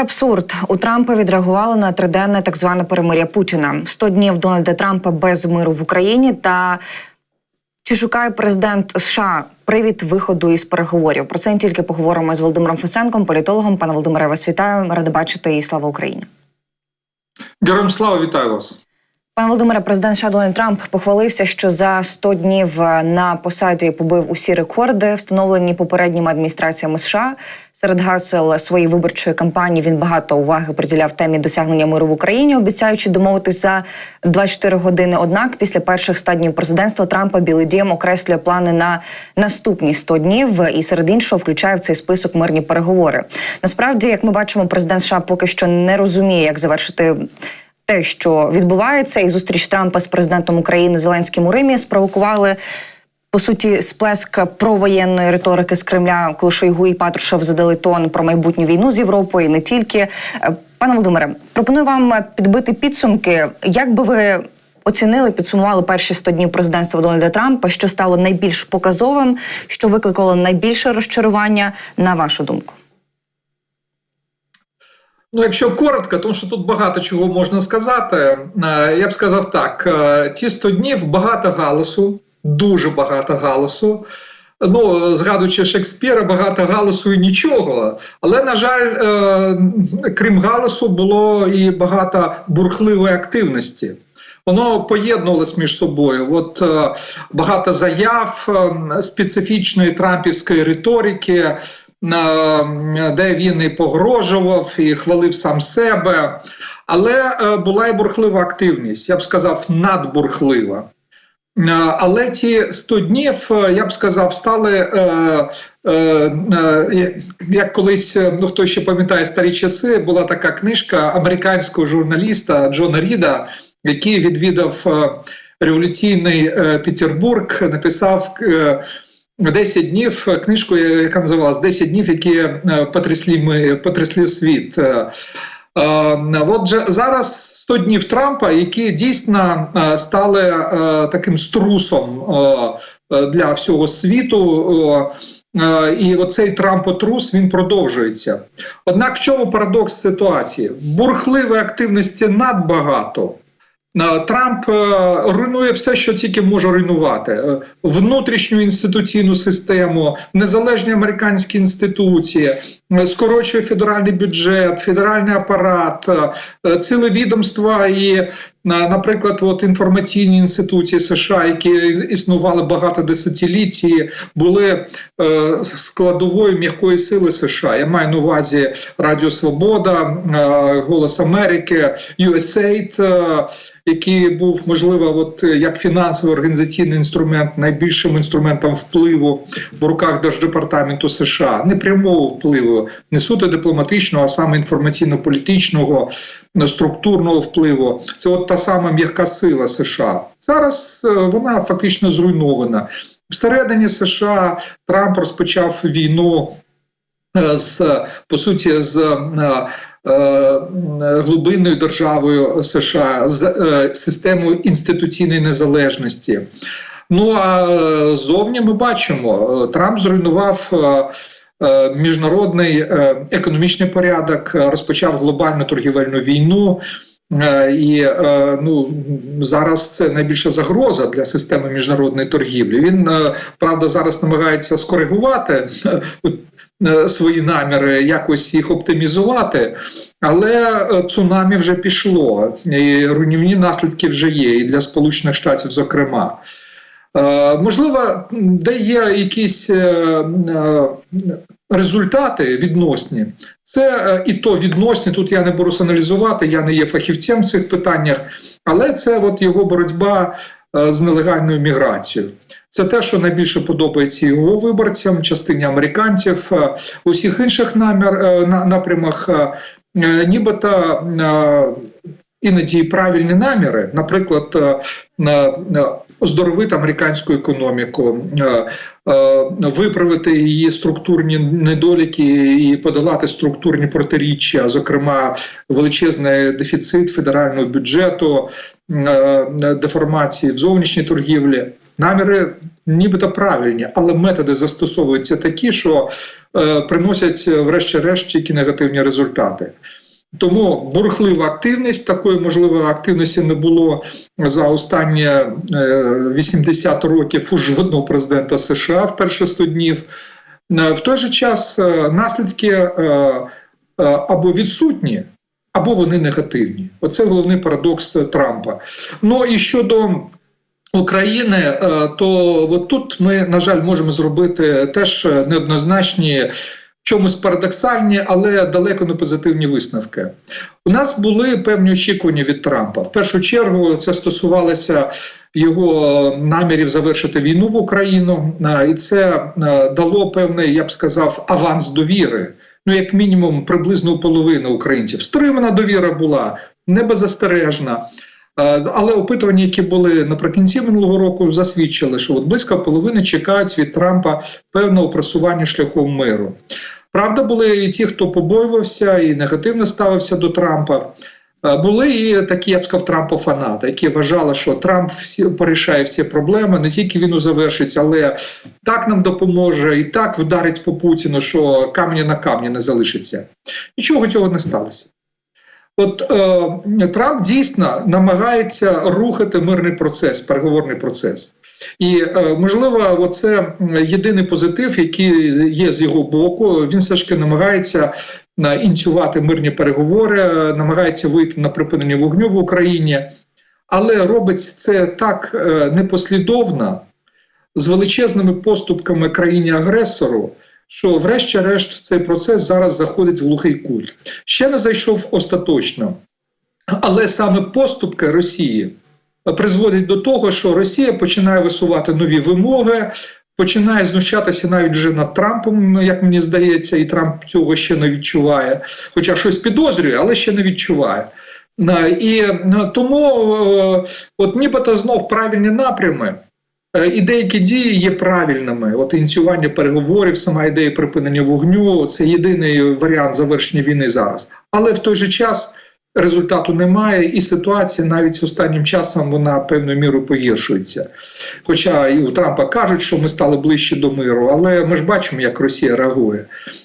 Абсурд у Трампа відреагували на триденне так зване перемир'я Путіна. 100 днів Дональда Трампа без миру в Україні. Та чи шукає президент США привід виходу із переговорів? Про це не тільки поговоримо з Володимиром Фесенком, політологом. Пане Володимире, вас вітаю. Рада бачити і слава Україні. Героям слава вітаю вас. Пане Володимире, президент США Трамп похвалився, що за 100 днів е, на посаді побив усі рекорди, встановлені попередніми адміністраціями США. Серед гасел своєї виборчої кампанії він багато уваги приділяв темі досягнення миру в Україні, обіцяючи домовитися за 24 години. Однак, після перших 100 днів президентства Трампа Білий Дім окреслює плани на наступні 100 днів і серед іншого включає в цей список мирні переговори. Насправді, як ми бачимо, президент США поки що не розуміє, як завершити те, що відбувається, і зустріч Трампа з президентом України Зеленським у Римі спровокували. По суті, сплеск провоєнної риторики з Кремля, коли Шойгу і Патрушев задали тон про майбутню війну з Європою, і не тільки. Е, Пане Володимире, пропоную вам підбити підсумки. Як би ви оцінили, підсумували перші 100 днів президентства Дональда Трампа, що стало найбільш показовим, що викликало найбільше розчарування, на вашу думку? Ну, якщо коротко, тому що тут багато чого можна сказати, е, я б сказав так: е, ті 100 днів багато галасу, дуже багато галасу. Ну, згадуючи Шекспіра, багато галасу і нічого. Але, на жаль, е, крім галасу, було і багато бурхливої активності. Воно поєднувалось між собою. От багато заяв специфічної трампівської риторики де він і погрожував, і хвалив сам себе. Але була і бурхлива активність, я б сказав, надбурхлива. Але ті 100 днів, я б сказав, стали, як колись, ну хто ще пам'ятає старі часи, була така книжка американського журналіста Джона Ріда, який відвідав революційний Петербург, написав 10 днів книжку, яка називалась «10 днів, які потрясли ми потрясли світ. От зараз 100 днів Трампа, які дійсно стали таким струсом для всього світу. І оцей Трампотрус він продовжується. Однак в чому парадокс ситуації? Бурхливої активності надбагато. Трамп руйнує все, що тільки може руйнувати: внутрішню інституційну систему, незалежні американські інституції, скорочує федеральний бюджет, федеральний апарат, ціле відомства і. Наприклад, от інформаційні інституції США, які існували багато десятиліть, були е, складовою м'якої сили США. Я маю на увазі Радіо Свобода, е, Голос Америки, USAID, е, який був можливо, от як фінансовий організаційний інструмент, найбільшим інструментом впливу в руках Держдепартаменту США, не прямого впливу, не суто дипломатичного, а саме інформаційно-політичного структурного впливу. Це от та сама м'яка сила США. Зараз е, вона фактично зруйнована. Всередині США Трамп розпочав війну е, з по суті з е, глибинною державою США з системою інституційної незалежності. Ну а зовні ми бачимо, Трамп зруйнував. Міжнародний економічний порядок розпочав глобальну торгівельну війну, і ну зараз це найбільша загроза для системи міжнародної торгівлі. Він правда зараз намагається скоригувати свої наміри, якось їх оптимізувати, але цунамі вже пішло, і руйнівні наслідки вже є, і для Сполучених Штатів, зокрема. Можливо, де є якісь результати відносні, це і то відносні. Тут я не беру аналізувати, я не є фахівцем в цих питаннях, але це от його боротьба з нелегальною міграцією. Це те, що найбільше подобається його виборцям, частині американців, у всіх інших намір напрямах, нібито іноді правильні наміри, наприклад, оздоровити американську економіку, виправити її структурні недоліки і подолати структурні протиріччя, зокрема величезний дефіцит федерального бюджету, деформації в зовнішній торгівлі. Наміри нібито правильні, але методи застосовуються такі, що е, приносять, е, врешті-решт, тільки негативні результати. Тому бурхлива активність такої можливої активності не було за останні е, 80 років у жодного президента США в перші 100 днів. Е, В той же час е, наслідки е, е, або відсутні, або вони негативні. Оце головний парадокс Трампа. Ну і щодо України, е, то от тут ми, на жаль, можемо зробити теж неоднозначні. Чомусь парадоксальні, але далеко не позитивні висновки. У нас були певні очікування від Трампа. В першу чергу це стосувалося його намірів завершити війну в Україну, Е, і це е, дало певний, я б сказав, аванс довіри. Ну, як мінімум, приблизно у половини українців. Стримана довіра була небеззастережна. Е, Але опитування, які були наприкінці минулого року, засвідчили, що от близько половини чекають від Трампа певного просування шляхом миру. Правда, були і ті, хто побоювався і негативно ставився до Трампа. Е, Були і такі, я б сказав, Трампофанати, які вважали, що Трамп всі порішає всі проблеми, не тільки війну завершить, але так нам допоможе і так вдарить по Путіну, що камня на камні не залишиться. Нічого цього не сталося. От е, Трамп дійсно намагається рухати мирний процес, переговорний процес. І е, можливо, це єдиний позитив, який є з його боку. Він все ж таки намагається е, ініціювати мирні переговори, е, намагається вийти на припинення вогню в Україні, але робить це так е, непослідовно, з величезними поступками країні-агресору. Що, врешті-решт, цей процес зараз заходить в глухий кут. Ще не зайшов остаточно, але саме поступки Росії призводять до того, що Росія починає висувати нові вимоги, починає знущатися навіть вже над Трампом, як мені здається, і Трамп цього ще не відчуває, хоча щось підозрює, але ще не відчуває. І е, тому, е, от нібито знов правильні напрями. Е, І деякі дії є правильними. От ініціювання переговорів, сама ідея припинення вогню це єдиний варіант завершення війни зараз. Але в той же час результату немає, і ситуація навіть останнім часом вона певною мірою погіршується. Хоча і у Трампа кажуть, що ми стали ближче до миру, але ми ж бачимо, як Росія реагує.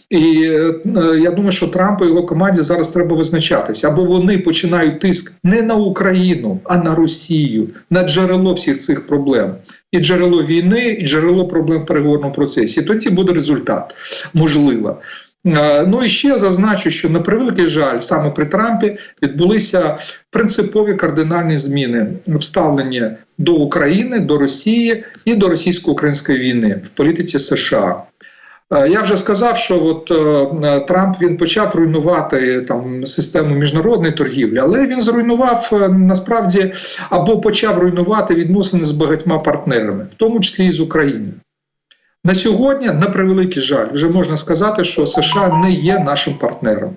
І е, я думаю, що Трампу і його команді зараз треба визначатися, або вони починають тиск не на Україну, а на Росію, на джерело всіх цих проблем. І джерело війни, і джерело проблем в переговорному процесі. Тоді буде результат, можливо. Е, Ну і ще зазначу, що на превеликий жаль, саме при Трампі відбулися принципові кардинальні зміни в ставленні до України, до Росії і до російсько-української війни в політиці США. Е, Я вже сказав, що от е, Трамп він почав руйнувати там систему міжнародної торгівлі, але він зруйнував насправді або почав руйнувати відносини з багатьма партнерами, в тому числі і з Україною. На сьогодні, на превеликий жаль, вже можна сказати, що США не є нашим партнером.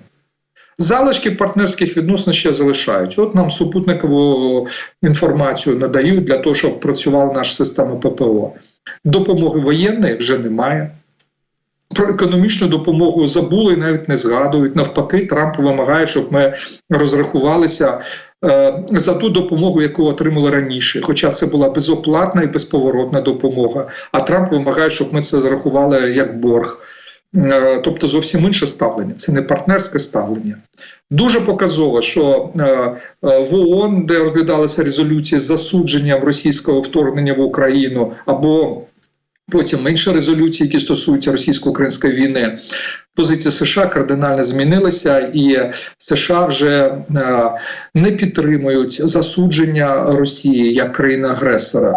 Залишки партнерських відносин ще залишають. От нам супутникову інформацію надають для того, щоб працювала наша система ППО. Допомоги воєнної вже немає. Про економічну допомогу забули і навіть не згадують. Навпаки, Трамп вимагає, щоб ми розрахувалися за ту допомогу, яку отримали раніше. Хоча це була безоплатна і безповоротна допомога. А Трамп вимагає, щоб ми це зарахували як борг. Е, Тобто зовсім інше ставлення, це не партнерське ставлення. Дуже показово, що е, е, в ООН, де розглядалися резолюції з засудженням російського вторгнення в Україну, або потім інші резолюції, які стосуються російсько-української війни, позиція США кардинально змінилася, і США вже е, не підтримують засудження Росії як країни-агресора,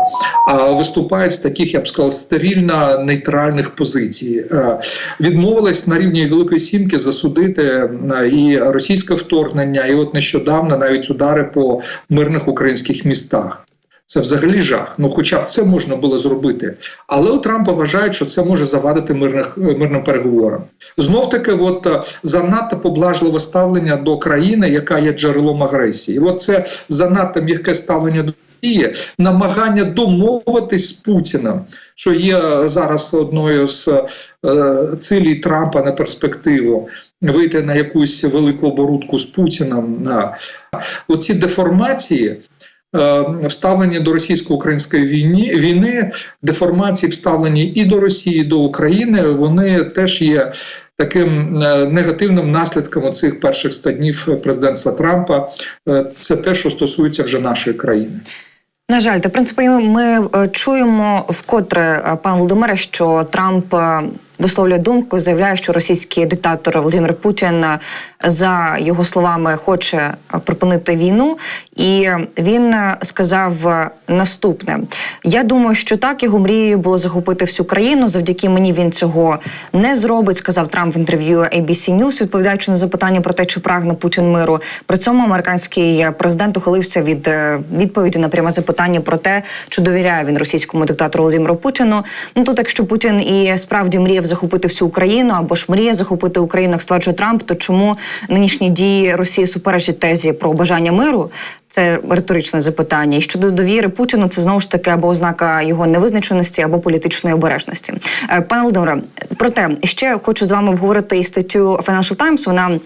а виступають з таких, я б сказав, стерильно нейтральних позицій. Е, Відмовились на рівні Великої Сімки засудити е, і російське вторгнення, і от нещодавно навіть удари по мирних українських містах. Це взагалі жах. Ну, хоча б це можна було зробити. Але у Трампа вважають, що це може завадити мирних мирним переговорам. Знов таки, от е, занадто поблажливе ставлення до країни, яка є джерелом агресії. І от це занадто м'яке ставлення до Росії, намагання домовитись з Путіним, що є зараз одною з е, цілей Трампа на перспективу. Вийти на якусь велику оборудку з Путіним. На оці деформації е, вставлені до російсько-української війни, війни, деформації вставлені і до Росії, і до України, вони теж є таким е, негативним наслідком цих перших 100 днів президентства Трампа. Е, Це те, що стосується вже нашої країни. На жаль, та в принципі ми чуємо вкотре, пан Володимире, що Трамп висловлює думку, заявляє, що російський диктатор Володимир Путін е, за його словами хоче е, припинити війну, і він е, сказав наступне: я думаю, що так його мрією було захопити всю країну. Завдяки мені він цього не зробить. Сказав Трамп в інтерв'ю ABC News, відповідаючи на запитання про те, чи прагне Путін миру. При цьому американський президент ухилився від відповіді на пряме запитання про те, чи довіряє він російському диктатору Володимиру Путіну. Ну тут, якщо Путін і справді мріяв захопити всю Україну або ж мріє захопити Україну, як стверджує Трамп, то чому нинішні дії Росії суперечать тезі про бажання миру? Це риторичне запитання. І щодо довіри Путіну, це знову ж таки або ознака його невизначеності, або політичної обережності. Е, Пане Володимире, проте ще хочу з вами обговорити і статтю Financial Times. Вона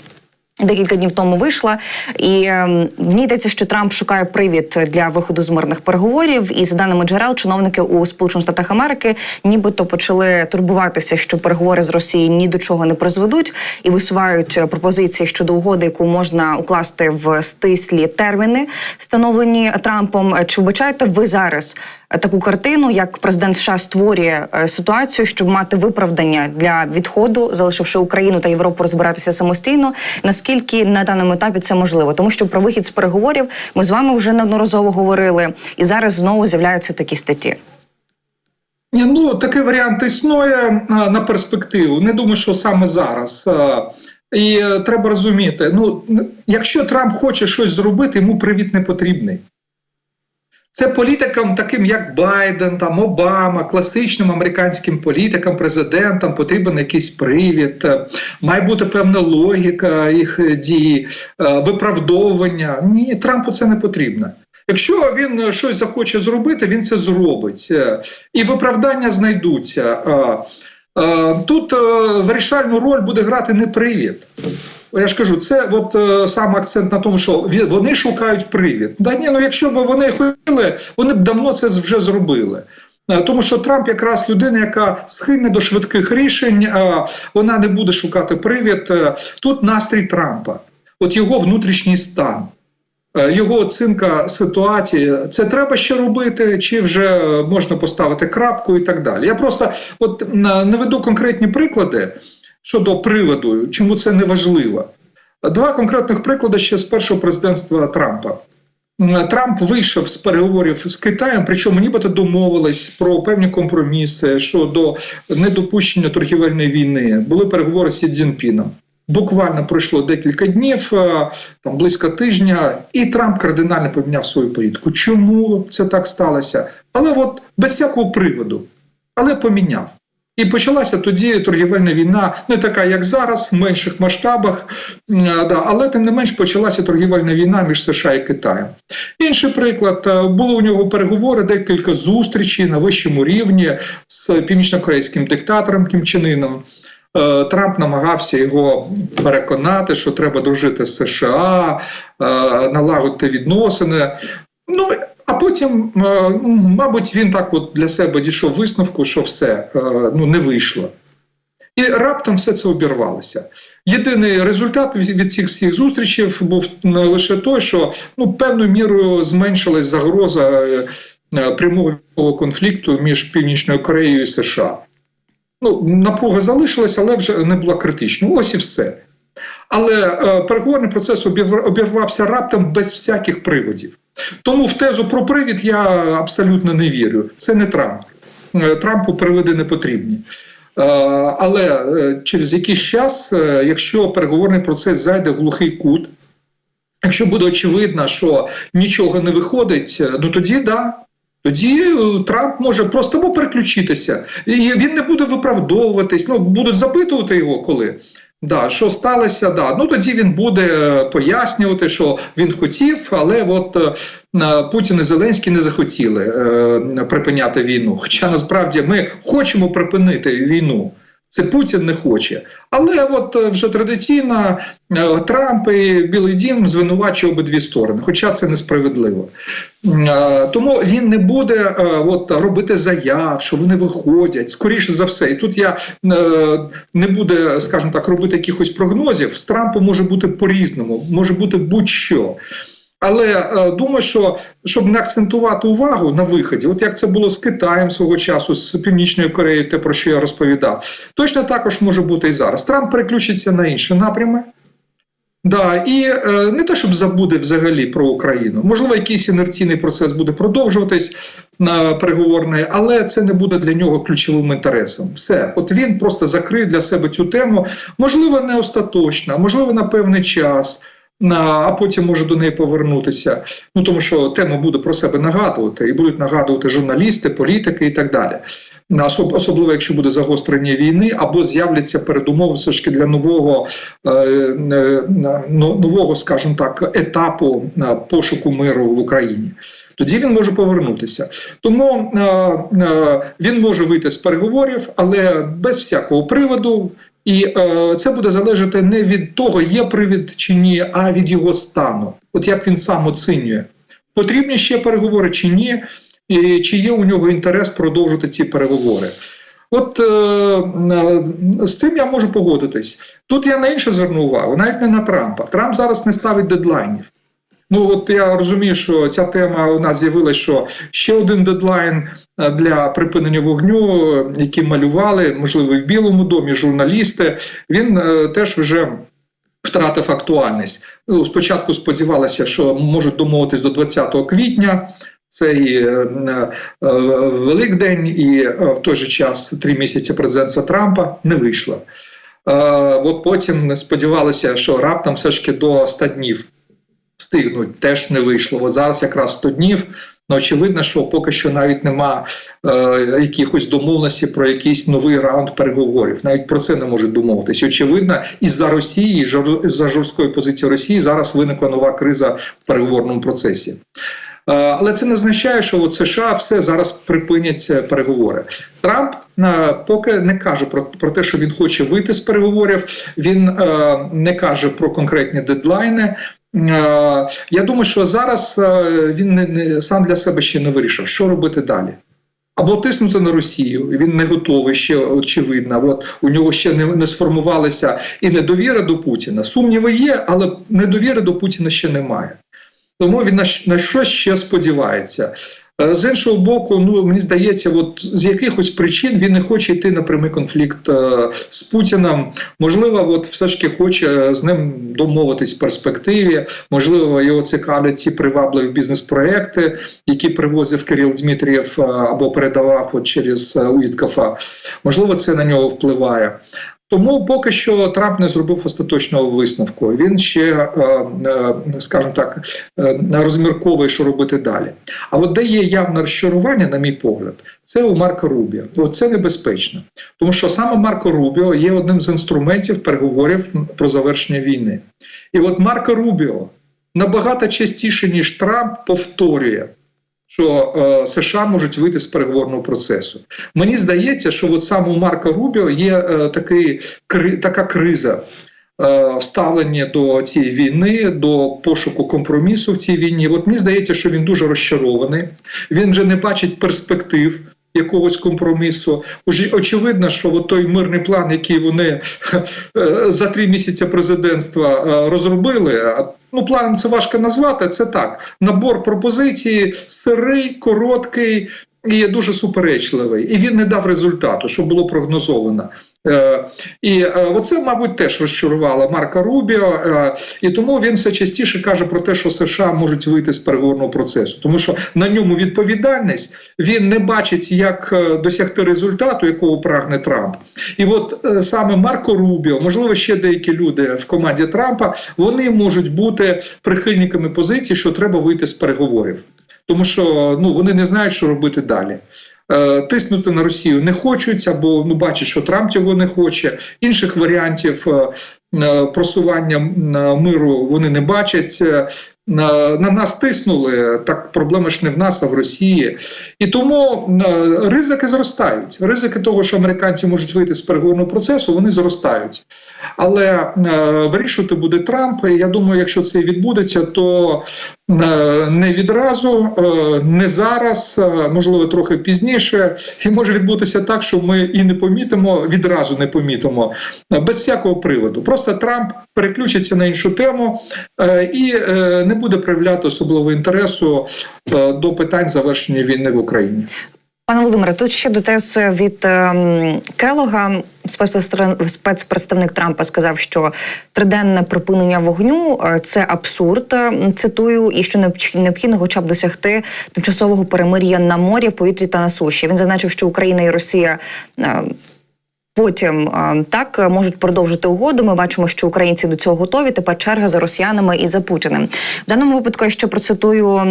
Декілька днів тому вийшла, і ем, в ній йдеться, що Трамп шукає привід для виходу з мирних переговорів. І за даними джерел, чиновники у Сполучених Штатах Америки нібито почали турбуватися, що переговори з Росією ні до чого не призведуть, і висувають е, пропозиції щодо угоди, яку можна укласти в стислі терміни, встановлені Трампом. Чи вбачаєте ви зараз таку картину, як президент США створює е, ситуацію, щоб мати виправдання для відходу, залишивши Україну та Європу розбиратися самостійно? Наскільки на даному етапі це можливо? Тому що про вихід з переговорів ми з вами вже неодноразово говорили, і зараз знову з'являються такі статті. Ну, такий варіант існує на перспективу. Не думаю, що саме зараз. І е, треба розуміти: ну, якщо Трамп хоче щось зробити, йому привіт не потрібний. Це політикам, таким як Байден, там Обама, класичним американським політикам, президентам потрібен якийсь привід, е, має бути певна логіка їх дії, е, виправдовування. Ні, Трампу це не потрібно. Якщо він щось захоче зробити, він це зробить. Е, І виправдання знайдуться. Тут вирішальну роль буде грати не привід. Я ж кажу, це от е, сам акцент на тому, що вони шукають привід. Да ні, ну якщо б вони хотіли, вони б давно це вже зробили. Е, Тому що Трамп якраз людина, яка схильна до швидких рішень, е, вона не буде шукати привід. Е, Тут настрій Трампа, от його внутрішній стан. Його оцінка ситуації, це треба ще робити, чи вже можна поставити крапку і так далі. Я просто от наведу конкретні приклади щодо приводу, чому це не важливо. Два конкретних приклади ще з першого президентства Трампа. Трамп вийшов з переговорів з Китаєм, причому нібито домовились про певні компроміси щодо недопущення торгівельної війни. Були переговори з Сі Цзіньпіном. Буквально пройшло декілька днів, е, там близько тижня, і Трамп кардинально поміняв свою політику. Чому це так сталося? Але от без всякого приводу, але поміняв. І почалася тоді торгівельна війна, не така, як зараз, в менших масштабах, да, але тим не менш почалася торгівельна війна між США і Китаєм. Інший приклад е, було у нього переговори, декілька зустрічей на вищому рівні з північнокорейським диктатором Кім Чен Іном. Е, Трамп намагався його переконати, що треба дружити з США, е, налагодити відносини. Ну а потім, е, мабуть, він так от для себе дійшов висновку, що все е, ну не вийшло. І раптом все це обірвалося. Єдиний результат від цих всіх зустрічей був е, лише той, що ну певною мірою зменшилась загроза е, прямого конфлікту між Північною Кореєю і США. Ну, напруга залишилася, але вже не була критичною. Ось і все. Але е, переговорний процес обірвався раптом без всяких приводів. Тому в тезу про привід я абсолютно не вірю. Це не Трамп. Е, Трампу приводи не потрібні. Е, Але через якийсь час, якщо переговорний процес зайде в глухий кут, якщо буде очевидно, що нічого не виходить, ну тоді да. Тоді Трамп може просто переключитися, і він не буде виправдовуватись. Ну будуть запитувати його коли. Да, що сталося? Да. Ну тоді він буде е, пояснювати, що він хотів, але от е, Путін і Зеленський не захотіли е, припиняти війну. Хоча насправді ми хочемо припинити війну. Це Путін не хоче. Але от е, вже традиційно е, Трамп і Білий Дім звинувачує обидві сторони, хоча це несправедливо. Е, Тому він не буде от, робити заяв, що вони виходять, скоріше за все. І тут я не буде, скажімо так, робити якихось прогнозів. З Трампом може бути по-різному, може бути будь-що. Але е, думаю, що щоб не акцентувати увагу на виході, от як це було з Китаєм свого часу, з Північною Кореєю, те про що я розповідав, точно також може бути і зараз. Трамп переключиться на інші напрями. Да, і е, не те, щоб забуде взагалі про Україну. Можливо, якийсь інерційний процес буде продовжуватись на переговорний, але це не буде для нього ключовим інтересом. Все, от він просто закриє для себе цю тему, можливо, не остаточно, можливо, на певний час. А потім може до неї повернутися. Ну тому що тема буде про себе нагадувати, і будуть нагадувати журналісти, політики і так далі. Особливо якщо буде загострення війни, або з'являться передумови все ж таки для нового е, е, но- нового, скажімо так, етапу е, пошуку миру в Україні. Тоді він може повернутися. Тому е, е, він може вийти з переговорів, але без всякого приводу. І е, це буде залежати не від того, є привід чи ні, а від його стану. От як він сам оцінює, потрібні ще переговори чи ні, і чи є у нього інтерес продовжити ці переговори. От е, е, з цим я можу погодитись. Тут я на інше зверну увагу, навіть не на Трампа. Трамп зараз не ставить дедлайнів. Ну от я розумію, що ця тема у нас з'явилася, що ще один дедлайн е, для припинення вогню, е, який малювали, можливо, і в Білому домі, журналісти. Він е, теж вже втратив актуальність. Ну, спочатку сподівалися, що можуть домовитись до 20 квітня. Це і е, е, Великдень, і е, в той же час три місяці президентства Трампа не вийшло. Е, от потім сподівалися, що раптом все ж таки до 100 днів встигнуть, теж не вийшло. От зараз якраз 100 днів. Ну, очевидно, що поки що навіть нема е, якихось домовленостей про якийсь новий раунд переговорів. Навіть про це не можуть домовитись. Очевидно, із-за Росії, і за жорсткої позиції Росії зараз виникла нова криза в переговорному процесі. Е, Але це не означає, що от США все зараз припинять переговори. Трамп е, поки не каже про, про те, що він хоче вийти з переговорів. Він е, не каже про конкретні дедлайни. Е, Я думаю, що зараз е, він не, не сам для себе ще не вирішив, що робити далі. Або тиснути на Росію, він не готовий ще очевидно. От у нього ще не, не сформувалася і недовіра до Путіна. Сумніви є, але недовіри до Путіна ще немає. Тому він на, на що ще сподівається. Е, З іншого боку, ну мені здається, от з якихось причин він не хоче йти на прямий конфлікт е, з Путіним. Можливо, от все ж таки хоче з ним домовитись в перспективі. Можливо, його цікавлять ці привабливі бізнес-проекти, які привозив Кирил Дмитрієв е, або передавав от через Уіткафа. Можливо, це на нього впливає. Тому поки що Трамп не зробив остаточного висновку. Він ще, е, е, скажімо так, е, розмірковує, що робити далі. А от де є явне розчарування, на мій погляд, це у Марка Рубіо. От це небезпечно, тому що саме Марко Рубіо є одним з інструментів переговорів про завершення війни. І от Марко Рубіо набагато частіше ніж Трамп повторює. Що е, США можуть вийти з переговорного процесу. Мені здається, що от саме у Марка Рубіо є е, такий, кри, така криза е, вставлення до цієї війни, до пошуку компромісу в цій війні. От мені здається, що він дуже розчарований. Він вже не бачить перспектив. Якогось компромісу очевидно, що той мирний план, який вони е, за три місяці президентства е, розробили. Ну, планом це важко назвати. Це так: набор пропозицій, сирий, короткий і дуже суперечливий. І він не дав результату, що було прогнозовано. Е, і е, оце, мабуть, теж розчарувало Марка Рубіо, е, і тому він все частіше каже про те, що США можуть вийти з переговорного процесу, тому що на ньому відповідальність він не бачить, як досягти результату, якого прагне Трамп. І от саме Марко Рубіо, можливо, ще деякі люди в команді Трампа, вони можуть бути прихильниками позиції, що треба вийти з переговорів, тому що ну вони не знають, що робити далі. Е, Тиснути на Росію не хочуть, або ну бачать, що Трамп цього не хоче. Інших варіантів е, е, просування миру вони не бачать. На нас тиснули, так проблема ж не в нас, а в Росії. І тому е, ризики зростають. Ризики того, що американці можуть вийти з переговорного процесу, вони зростають. Але е, вирішувати буде Трамп. І я думаю, якщо це відбудеться, то е, не відразу, не зараз, можливо, трохи пізніше, і може відбутися так, що ми і не помітимо, відразу не помітимо, без всякого приводу. Просто Трамп переключиться на іншу тему і е, не буде проявляти особливого інтересу е, до питань завершення війни в Україні. Пане Володимире, тут ще до тез від ем, Келога. Спецпредстав- Спецпредставник Трампа сказав, що триденне припинення вогню е, це абсурд. е, Цитую, і що необхідно, хоча б досягти тимчасового перемир'я на морі, в повітрі та на суші. Він зазначив, що Україна і Росія. Е, Потім е, так можуть продовжити угоду. Ми бачимо, що українці до цього готові. Тепер черга за росіянами і за Путіним. В даному випадку я ще процитую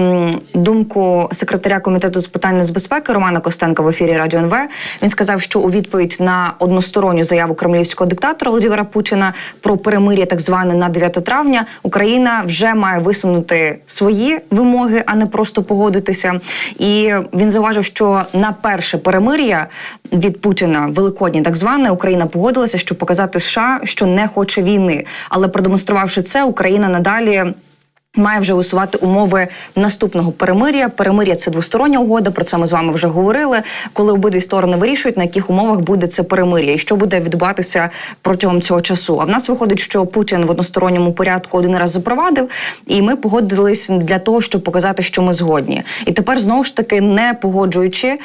думку секретаря комітету з питань нацбезпеки Романа Костенка в ефірі Радіо НВ. Він сказав, що у відповідь на односторонню заяву кремлівського диктатора Володимира Путіна про перемир'я, так зване на 9 травня, Україна вже має висунути свої вимоги, а не просто погодитися. І він зауважив, що на перше перемир'я від Путіна великодні, так зване, Україна погодилася, щоб показати США, що не хоче війни. Але продемонструвавши це, Україна надалі. Має вже висувати умови наступного перемир'я. Перемир'я це двостороння угода. Про це ми з вами вже говорили. Коли обидві сторони вирішують, на яких умовах буде це перемир'я і що буде відбуватися протягом цього часу. А в нас виходить, що Путін в односторонньому порядку один раз запровадив, і ми погодились для того, щоб показати, що ми згодні. І тепер знову ж таки, не погоджуючи,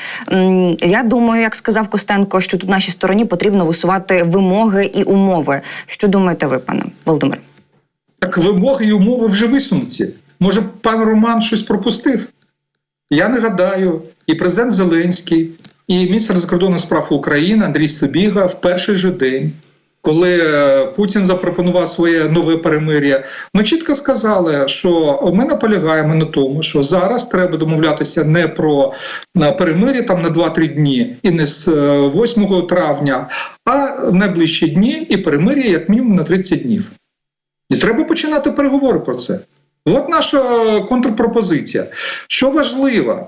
я думаю, як сказав Костенко, що тут нашій стороні потрібно висувати вимоги і умови. Що думаєте ви, пане Володимире? Так вимоги і умови вже висунуті. Може, пан Роман щось пропустив? Я нагадаю, і президент Зеленський, і міністр закордонних справ України Андрій Сибіга в перший же день, коли е, Путін запропонував своє нове перемир'я, ми чітко сказали, що ми наполягаємо на тому, що зараз треба домовлятися не про перемир'я там на 2-3 дні і не з е, 8 травня, а в найближчі дні і перемир'я як мінімум на 30 днів. І треба починати переговори про це. От наша контрпропозиція. Що важливо, е,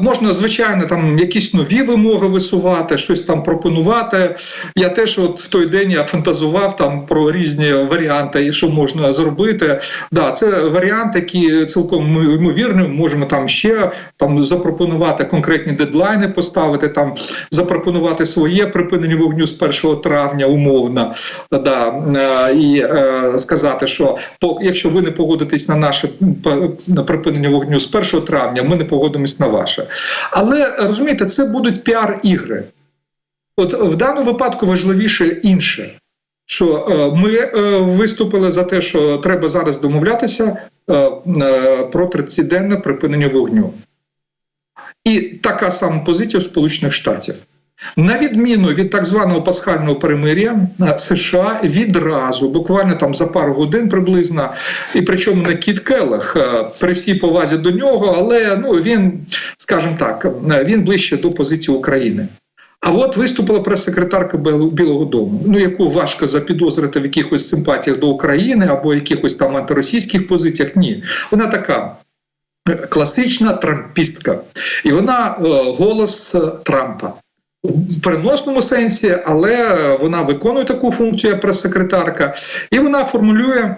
можна, звичайно, там якісь нові вимоги висувати, щось там пропонувати. Я теж от в той день я фантазував там про різні варіанти, що можна зробити. Да, це варіант, який цілком ймовірно, можемо там ще там запропонувати конкретні дедлайни, поставити там, запропонувати своє припинення вогню з 1 травня, умовно, да, е, і е, сказати, що якщо ви не погодитесь на наше припинення вогню з 1 травня, ми не погодимось на ваше. Але розумієте, це будуть піар-ігри. От в даному випадку важливіше інше. Що е, ми е, виступили за те, що треба зараз домовлятися е, про 30-денне припинення вогню. І така сама позиція Сполучених Штатів. На відміну від так званого пасхального перемир'я, е, США відразу, буквально там за пару годин приблизно, і причому не Кіт Келлах, е, при всій повазі до нього, але ну він, скажімо так, е, він ближче до позиції України. А от виступила прес-секретарка Білого Дому, ну яку важко запідозрити в якихось симпатіях до України або якихось там антиросійських позиціях. Ні, вона така класична трампістка, і вона голос Трампа. В переносному сенсі, але вона виконує таку функцію як прес-секретарка, і вона формулює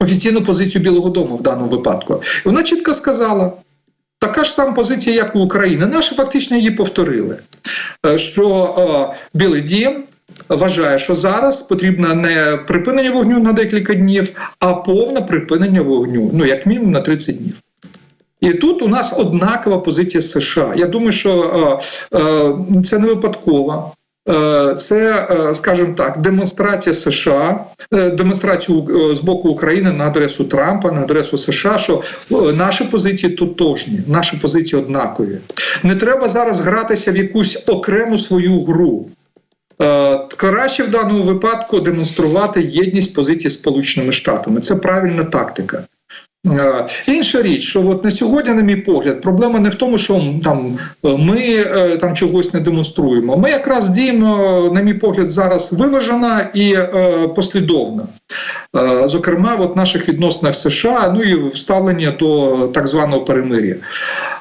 офіційну позицію Білого Дому в даному випадку. І вона чітко сказала: така ж сама позиція, як у України. Наші фактично її повторили. Е, Що е, Білий Дім вважає, що зараз потрібно не припинення вогню на декілька днів, а повне припинення вогню, ну як мінімум на 30 днів. І тут у нас однакова позиція США. Я думаю, що е, е, це не випадково. Е, Це, скажімо так, демонстрація США, демонстрацію з боку України на адресу Трампа, на адресу США, що наші позиції тотожні, наші позиції однакові. Не треба зараз гратися в якусь окрему свою гру. Краще в даному випадку демонструвати єдність позиції Сполученими Штатами. Це правильна тактика. Е, Інша річ, що от на сьогодні, на мій погляд, проблема не в тому, що там е, ми е, там чогось не демонструємо. Ми якраз діємо, на мій погляд, зараз виважена і е, послідовно. Е, Зокрема, в наших відносинах США, ну і вставлення до так званого перемир'я.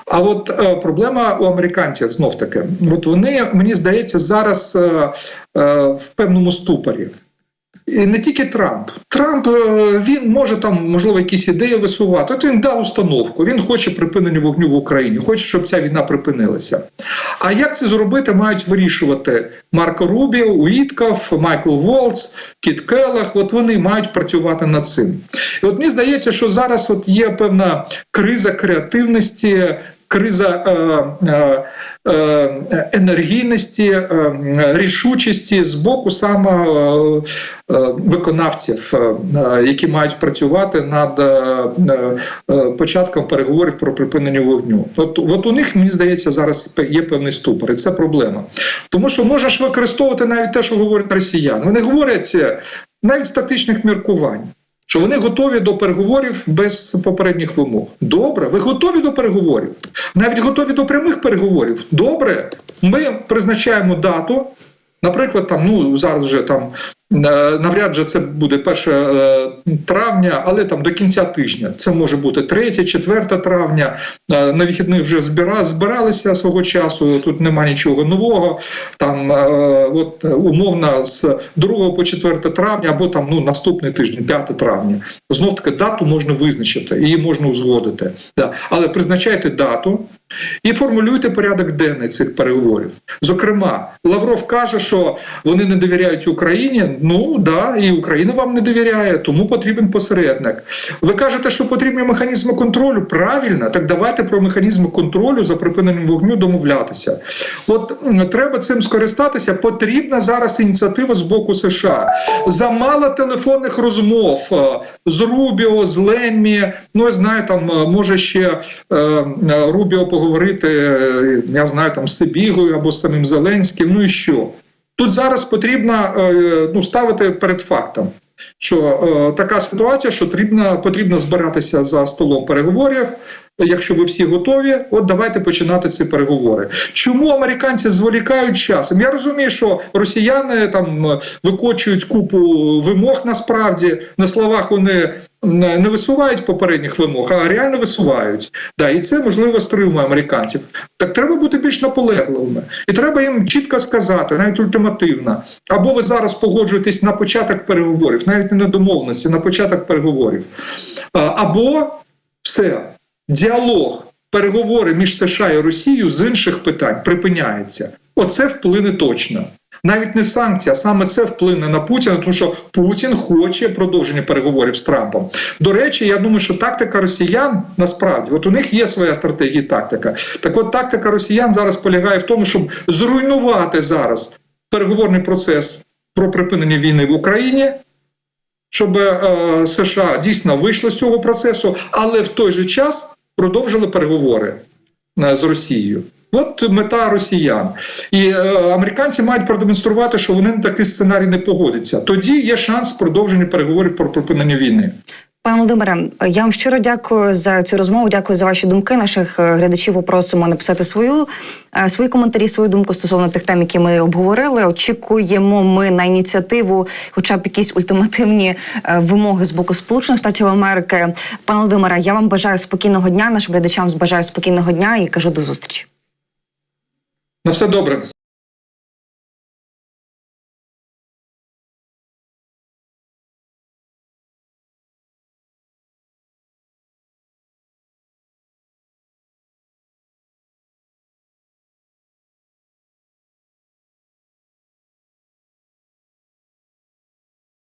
А от е, проблема у американців знов таки, от вони мені здається зараз е, е, в певному ступорі. І не тільки Трамп. Трамп е, він може там можливо якісь ідеї висувати. От він дав установку. Він хоче припинення вогню в Україні, хоче, щоб ця війна припинилася. А як це зробити, мають вирішувати Марко Рубіо, Уітков, Майкл Волц, Кіт Келлах. От вони мають працювати над цим. І от мені здається, що зараз от є певна криза креативності. Криза е, е, енергійності, е, рішучості з боку саме е, е, виконавців, е, е, які мають працювати над е, е, початком переговорів про припинення вогню. От, от у них мені здається зараз є певний ступор, і це проблема. Тому що можеш використовувати навіть те, що говорять росіяни. Вони говорять е, навіть з тактичних міркувань. Що вони готові до переговорів без попередніх вимог. Добре, ви готові до переговорів? Навіть готові до прямих переговорів. Добре, ми призначаємо дату. Наприклад, там ну зараз вже там навряд же це буде 1 е, травня, але там до кінця тижня. Це може бути 3, 4 травня. Е, На вихідних вже збиралися свого часу. Тут нема нічого нового. Там е, от умовно з 2 по 4 травня, або там ну наступний тиждень, 5 травня. Знов таки дату можна визначити, її можна узгодити. Але призначайте дату. І формулюйте порядок денний цих переговорів. Зокрема, Лавров каже, що вони не довіряють Україні. Ну да, і Україна вам не довіряє, тому потрібен посередник. Ви кажете, що потрібні механізми контролю. Правильно, так давайте про механізми контролю за припиненням вогню домовлятися. От треба цим скористатися. Потрібна зараз ініціатива з боку США. Замало телефонних розмов е, з Рубіо, з Леммі. Ну я знаю, там е, може ще е, е, Рубіо поговорити. Я знаю там з Тебігою або з самим Зеленським. Ну і що? Тут зараз потрібно е, ну, ставити перед фактом, що е, така ситуація, що потрібно, потрібно збиратися за столом переговорів. Якщо ви всі готові, от давайте починати ці переговори. Чому американці зволікають часом? Я розумію, що росіяни там е, викочують купу вимог. Насправді на словах вони не висувають попередніх вимог, а реально висувають. Да, і це можливо стримує американців. Так треба бути більш наполегливими, і треба їм чітко сказати, навіть ультимативно. Або ви зараз погоджуєтесь на початок переговорів, навіть не на домовленості, на початок переговорів, або все, діалог, переговори між США і Росією з інших питань припиняється. Оце вплине точно. Навіть не санкція, саме це вплине на Путіна, тому що Путін хоче продовження переговорів з Трампом. До речі, я думаю, що тактика росіян насправді, от у них є своя стратегія і тактика. Так от тактика росіян зараз полягає в тому, щоб зруйнувати зараз переговорний процес про припинення війни в Україні. Щоб е, США дійсно вийшли з цього процесу, але в той же час продовжили переговори е, з Росією. От мета росіян, і е, американці мають продемонструвати, що вони на такий сценарій не погодяться. Тоді є шанс продовження переговорів про припинення війни. Пане Володимире, я вам щиро дякую за цю розмову. Дякую за ваші думки. Наших е, глядачів попросимо написати свою е, свої коментарі, свою думку стосовно тих тем, які ми обговорили. Очікуємо ми на ініціативу, хоча б якісь ультимативні е, вимоги з боку Сполучених Штатів Америки. Пане Володимире, я вам бажаю спокійного дня. Нашим глядачам бажаю спокійного дня і кажу до зустрічі. На все добре.